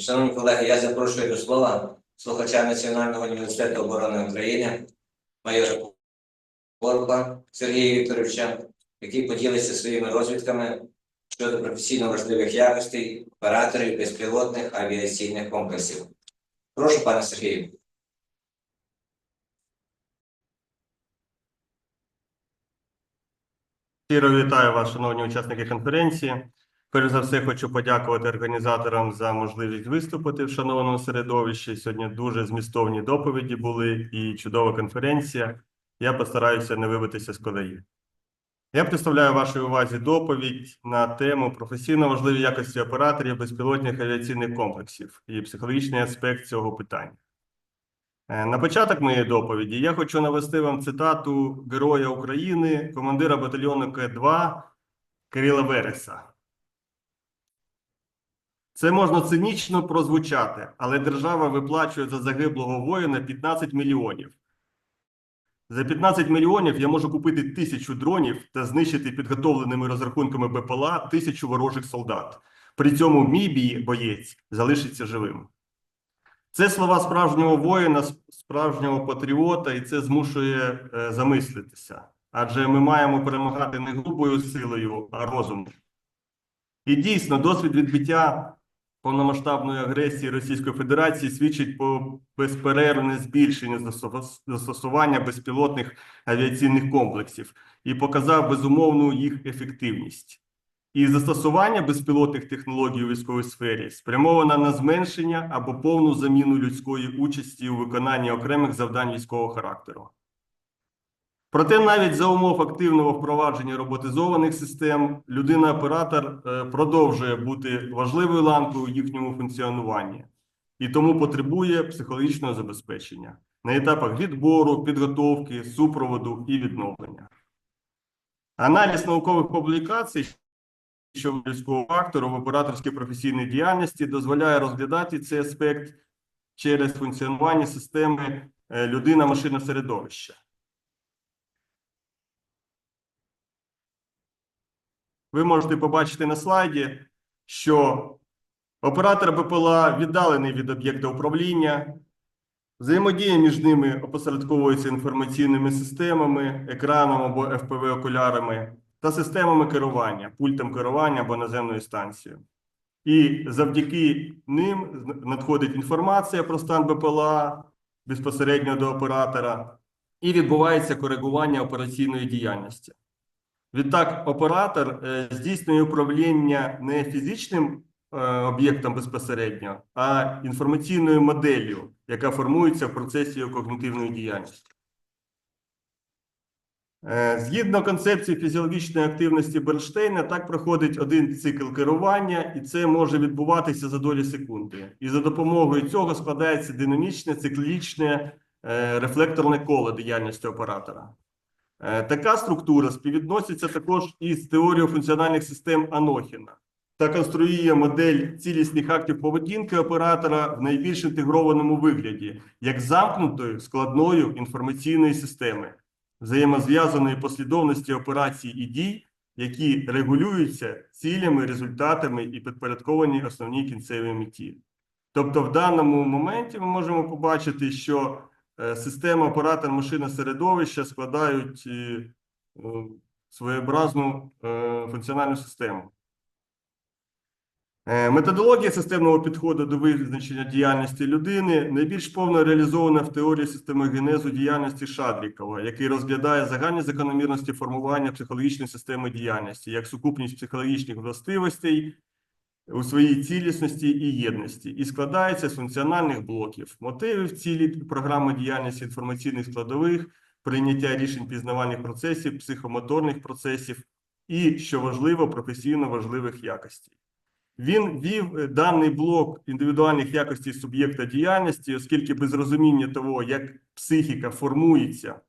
Шановні колеги, я запрошую до слова слухача Національного університету оборони України, майора Корпа Сергія Вікторовича, який поділиться своїми розвідками щодо професійно важливих якостей операторів безпілотних авіаційних комплексів. Прошу, пане Сергію. Щиро вітаю вас, шановні учасники конференції. Перш за все, хочу подякувати організаторам за можливість виступити в шанованому середовищі. Сьогодні дуже змістовні доповіді були і чудова конференція. Я постараюся не вибитися з колеї. Я представляю вашій увазі доповідь на тему професійно важливі якості операторів безпілотних авіаційних комплексів і психологічний аспект цього питання. Е, На початок моєї доповіді я хочу навести вам цитату Героя України, командира батальйону К2 Кирила Вереса. Це можна цинічно прозвучати, але держава виплачує за загиблого воїна 15 мільйонів. За 15 мільйонів я можу купити тисячу дронів та знищити підготовленими розрахунками БПЛА тисячу ворожих солдат. При цьому мій боєць залишиться живим. Це слова справжнього воїна, справжнього патріота, і це змушує е, замислитися. Адже ми маємо перемагати не грубою силою, а розумом. І дійсно, досвід відбиття повномасштабної агресії Російської Федерації свідчить про безперервне збільшення застосування безпілотних авіаційних комплексів і показав безумовну їх ефективність. І застосування безпілотних технологій у військовій сфері спрямовано на зменшення або повну заміну людської участі у виконанні окремих завдань військового характеру. Проте навіть за умов активного впровадження роботизованих систем людина-оператор е, продовжує бути важливою ланкою у їхньому функціонуванні і тому потребує психологічного забезпечення на етапах відбору, підготовки, супроводу і відновлення. Аналіз наукових публікацій що людського фактору в операторській професійній діяльності дозволяє розглядати цей аспект через функціонування системи е, людина-машина середовища. Ви можете побачити на слайді, що оператор БПЛА віддалений від об'єкта управління, взаємодія між ними опосередковується інформаційними системами, екраном або FPV-окулярами та системами керування, пультом керування або наземною станцією. І завдяки ним надходить інформація про стан БПЛА безпосередньо до оператора, і відбувається коригування операційної діяльності. Відтак, оператор е, здійснює управління не фізичним е, об'єктом безпосередньо, а інформаційною моделлю, яка формується в процесі його когнітивної діяльності. Е, Згідно концепції фізіологічної активності Бернштейна, так проходить один цикл керування, і це може відбуватися за долі секунди. І за допомогою цього складається динамічне, циклічне рефлекторне коло діяльності оператора. Е, Така структура співвідноситься також із теорією функціональних систем Анохіна та конструює модель цілісних актів поведінки оператора в найбільш інтегрованому вигляді, як замкнутої складною інформаційної системи взаємозв'язаної послідовності операцій і дій, які регулюються цілями, результатами і підпорядковані основній кінцевій меті. Тобто, в даному моменті ми можемо побачити, що система оператор машина середовища складають е, е, своєобразну е, функціональну систему. Е, Методологія системного підходу до визначення діяльності людини найбільш повно реалізована в теорії системогенезу діяльності Шадрікова, який розглядає загальні закономірності формування психологічної системи діяльності як сукупність психологічних властивостей у своїй цілісності і єдності, і складається з функціональних блоків, мотивів, цілі програми діяльності інформаційних складових, прийняття рішень пізнавальних процесів, психомоторних процесів і, що важливо, професійно важливих якостей. Він вів е, даний блок індивідуальних якостей суб'єкта діяльності, оскільки без розуміння того, як психіка формується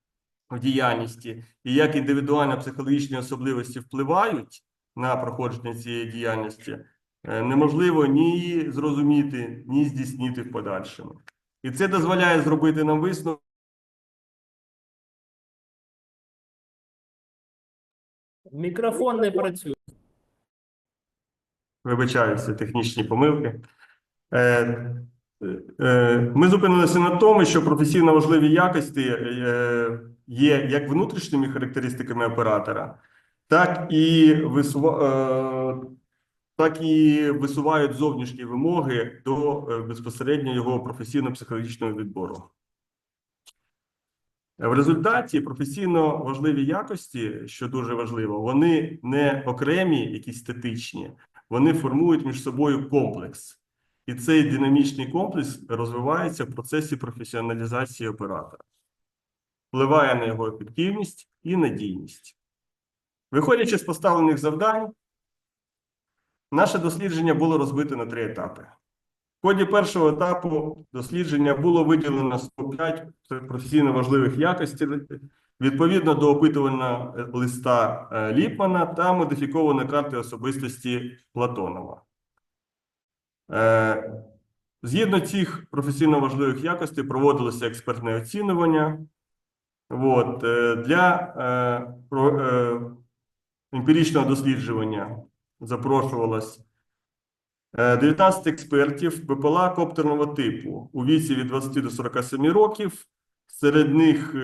в діяльності і як індивідуально психологічні особливості впливають на проходження цієї діяльності, неможливо ні її зрозуміти, ні здійснити в подальшому. І це дозволяє зробити нам висновок. Мікрофон не працює. Вибачаюся, технічні помилки. Е, е, Ми зупинилися на тому, що професійно важливі якості е, є як внутрішніми характеристиками оператора, так і е, так і висувають зовнішні вимоги до е, безпосередньо його професійно-психологічного відбору. В результаті професійно важливі якості, що дуже важливо, вони не окремі, якісь статичні, вони формують між собою комплекс. І цей динамічний комплекс розвивається в процесі професіоналізації оператора, впливає на його ефективність і надійність. Виходячи з поставлених завдань, наше дослідження було розбите на три етапи. В ході першого етапу дослідження було виділено 105 професійно важливих якостей відповідно до опитувального листа е, Ліпмана та модифікованої карти особистості Платонова. Е, Згідно цих професійно важливих якостей проводилося експертне оцінювання. От, е, для е, про, е, емпіричного дослідження запрошувалось е, 19 експертів БПЛА коптерного типу у віці від 20 до 47 років. Серед них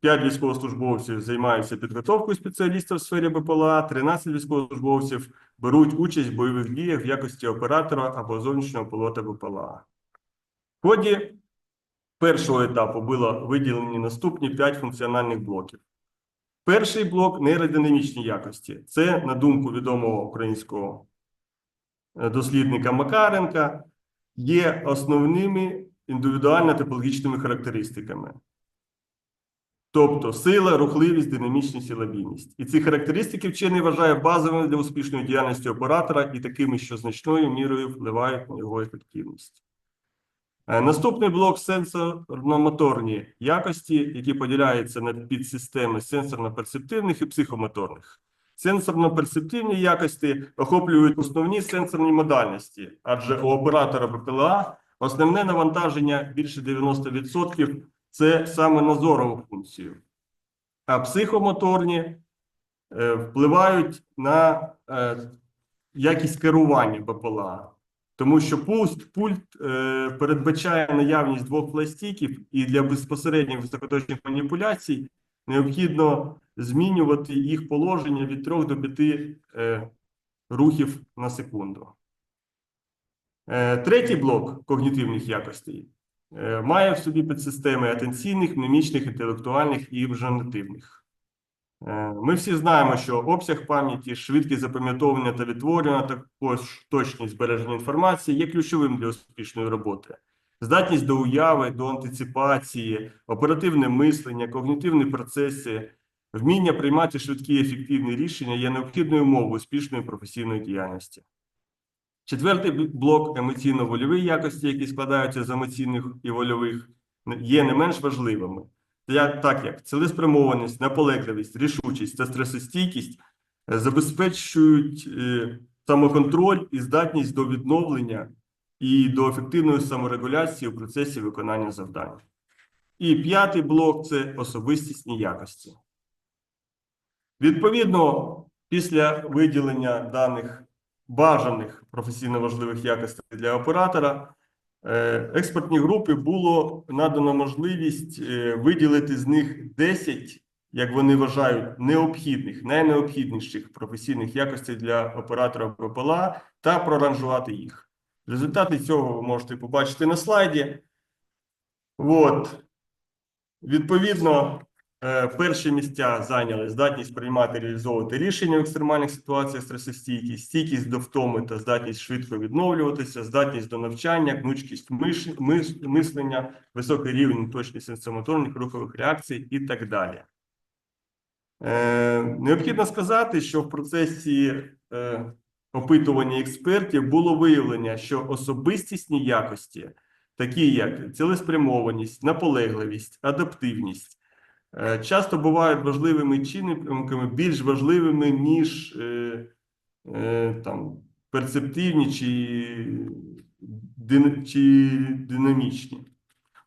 5 військовослужбовців займаються підготовкою спеціалістів в сфері БПЛА, 13 військовослужбовців беруть участь в бойових діях в якості оператора або зовнішнього пілота БПЛА. В ході першого етапу було виділені наступні 5 функціональних блоків. Перший блок нейродинамічні якості. Це, на думку відомого українського е, дослідника Макаренка, є основними індивідуально-типологічними характеристиками. Тобто сила, рухливість, динамічність і лабільність. І ці характеристики вчений вважає базовими для успішної діяльності оператора і такими, що значною мірою впливають на його ефективність. Е, Наступний блок сенсорно-моторні якості, які поділяються на підсистеми сенсорно-перцептивних і психомоторних. Сенсорно-перцептивні якості охоплюють основні сенсорні модальності, адже у оператора БПЛА основне навантаження більше 90% це саме на зорову функцію. А психомоторні е, впливають на е, якість керування БПЛА. Тому що пульт, пульт е, передбачає наявність двох пластиків, і для безпосередніх високоточних маніпуляцій необхідно змінювати їх положення від 3 до 5 е, рухів на секунду. Е, третій блок когнітивних якостей е, має в собі підсистеми атенційних, мімічних, інтелектуальних і вжанативних. Е, Ми всі знаємо, що обсяг пам'яті, швидкість запам'ятовування та відтворення, також точність збереження інформації є ключовим для успішної роботи. Здатність до уяви, до антиципації, оперативне мислення, когнітивні процеси, вміння приймати швидкі і ефективні рішення є необхідною умовою успішної професійної діяльності. Четвертий блок емоційно-вольові якості, які складаються з емоційних і вольових, є не менш важливими. Так як цілеспрямованість, наполегливість, рішучість та стресостійкість е, забезпечують е, самоконтроль і здатність до відновлення і до ефективної саморегуляції у процесі виконання завдань. І п'ятий блок це особистісні якості. Відповідно, після виділення даних бажаних професійно важливих якостей для оператора, експертній групі було надано можливість е, виділити з них 10, як вони вважають, необхідних, найнеобхідніших професійних якостей для оператора ППЛА та проранжувати їх. Результати цього ви можете побачити на слайді. От. Відповідно, е, перші місця зайняли здатність приймати реалізовувати рішення в екстремальних ситуаціях стресостійкість, стійкість до втоми та здатність швидко відновлюватися, здатність до навчання, гнучкість миш- мис- мислення, високий рівень точність сенсомоторних рухових реакцій і так далі. Е, необхідно сказати, що в процесі е, опитування експертів було виявлення, що особистісні якості, такі як цілеспрямованість, наполегливість, адаптивність, е, часто бувають важливими чинниками, більш важливими, ніж е, е, там, перцептивні чи, чи динамічні.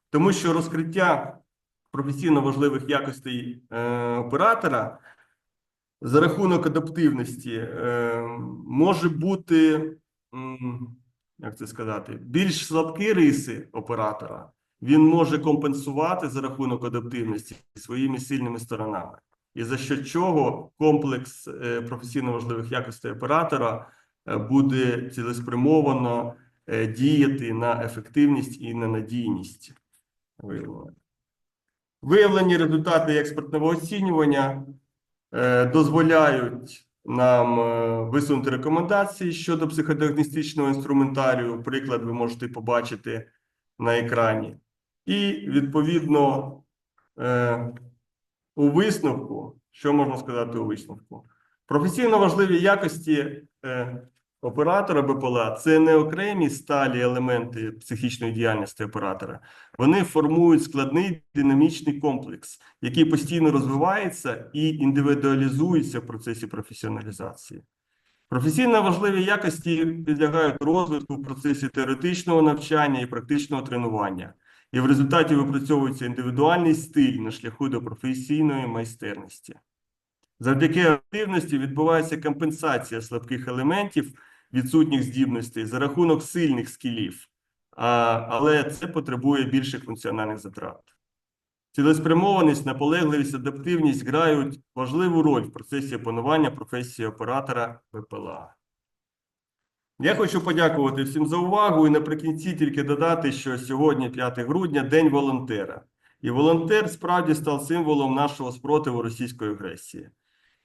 Тому що розкриття професійно важливих якостей е, оператора за рахунок адаптивності е, може бути як це сказати, більш слабкі риси оператора він може компенсувати за рахунок адаптивності своїми сильними сторонами. І за що чого комплекс е, професійно важливих якостей оператора е, буде цілеспрямовано е, діяти на ефективність і на надійність виявлення. Виявлені результати експертного оцінювання дозволяють нам висунути рекомендації щодо психодіагностичного інструментарію. Приклад ви можете побачити на екрані. І відповідно е, у висновку, що можна сказати у висновку? Професійно важливі якості е, оператора БПЛА це не окремі сталі елементи психічної діяльності оператора. Вони формують складний динамічний комплекс, який постійно розвивається і індивідуалізується в процесі професіоналізації. Професійно важливі якості підлягають розвитку в процесі теоретичного навчання і практичного тренування, і в результаті випрацьовується індивідуальний стиль на шляху до професійної майстерності. Завдяки активності відбувається компенсація слабких елементів відсутніх здібностей за рахунок сильних скілів, але це потребує більших функціональних затрат. Цілеспрямованість, наполегливість, адаптивність грають важливу роль в процесі опанування професії оператора ВПЛА. Я хочу подякувати всім за увагу і наприкінці тільки додати, що сьогодні, 5 грудня, День волонтера. І волонтер справді став символом нашого спротиву російської агресії.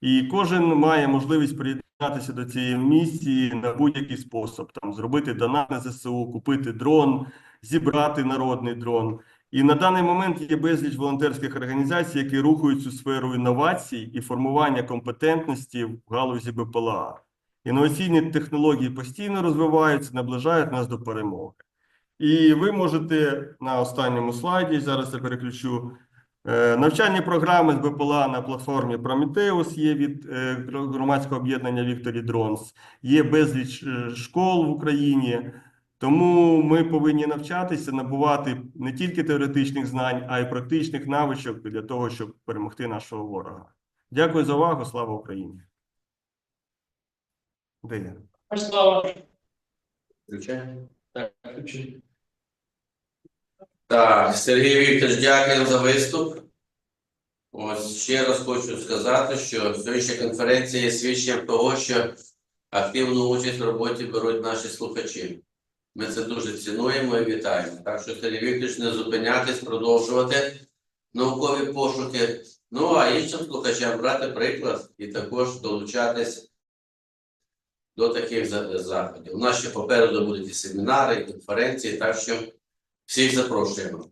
І кожен має можливість приєднатися до цієї місії на будь-який спосіб, там зробити донат на ЗСУ, купити дрон, зібрати народний дрон. І на даний момент є безліч волонтерських організацій, які рухають цю сферу інновацій і формування компетентності в галузі БПЛА. Інноваційні технології постійно розвиваються, наближають нас до перемоги. І ви можете на останньому слайді, зараз я переключу, е, навчальні програми з БПЛА на платформі Prometheus є від е, громадського об'єднання Victory Drones, є безліч е, школ в Україні. Тому ми повинні навчатися, набувати не тільки теоретичних знань, а й практичних навичок для того, щоб перемогти нашого ворога. Дякую за увагу. Слава Україні! Де я? Слава. Включаємо. Так, включи. Так, Сергій Вікторович, дякую за виступ. Ось ще раз хочу сказати, що сьогоднішня конференція є свідченням того, що активну участь в роботі беруть наші слухачі. Ми це дуже цінуємо і вітаємо. Так що Сергій Вікторович не зупинятись, продовжувати наукові пошуки. Ну а іншим слухачам брати приклад і також долучатись до таких заходів. У нас ще попереду будуть і семінари, і конференції, так що всіх запрошуємо.